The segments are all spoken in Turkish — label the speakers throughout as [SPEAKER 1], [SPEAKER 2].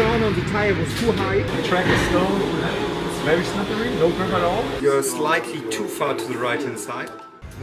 [SPEAKER 1] on the tire was too high.
[SPEAKER 2] The track is still very slippery, no grip at all.
[SPEAKER 1] You're slightly too far to the right hand side.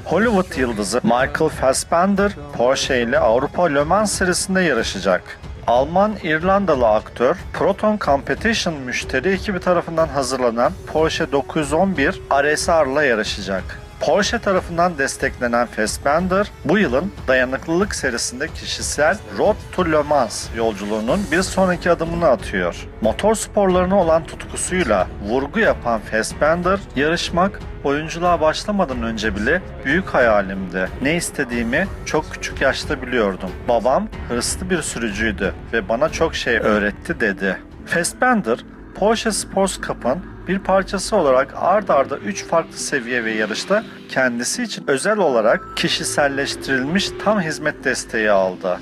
[SPEAKER 3] Hollywood yıldızı Michael Fassbender Porsche ile Avrupa Le Mans serisinde yarışacak. Alman-İrlandalı aktör Proton Competition müşteri ekibi tarafından hazırlanan Porsche 911 RSR'la yarışacak. Porsche tarafından desteklenen Fassbender, bu yılın dayanıklılık serisinde kişisel Road to Le Mans yolculuğunun bir sonraki adımını atıyor. Motor sporlarına olan tutkusuyla vurgu yapan Fassbender, yarışmak oyunculuğa başlamadan önce bile büyük hayalimdi. Ne istediğimi çok küçük yaşta biliyordum. Babam hırslı bir sürücüydü ve bana çok şey öğretti dedi. Fassbender, Porsche Sports Cup'ın bir parçası olarak ard arda 3 farklı seviye ve yarışta kendisi için özel olarak kişiselleştirilmiş tam hizmet desteği aldı.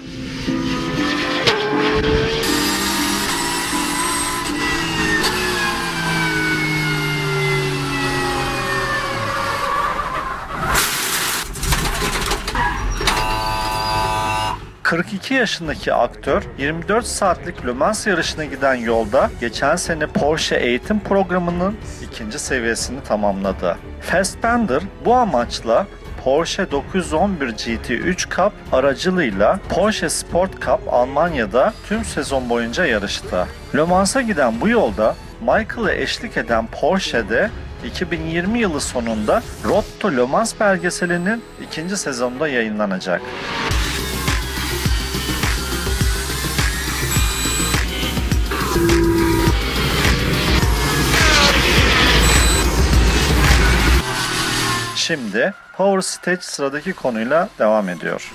[SPEAKER 3] ...42 yaşındaki aktör 24 saatlik Le Mans yarışına giden yolda geçen sene Porsche eğitim programının ikinci seviyesini tamamladı. Fassbender bu amaçla Porsche 911 GT3 Cup aracılığıyla Porsche Sport Cup Almanya'da tüm sezon boyunca yarıştı. Le Mans'a giden bu yolda Michael'ı eşlik eden Porsche'de 2020 yılı sonunda Road to Le Mans belgeselinin ikinci sezonunda yayınlanacak. Şimdi Power Stage sıradaki konuyla devam ediyor.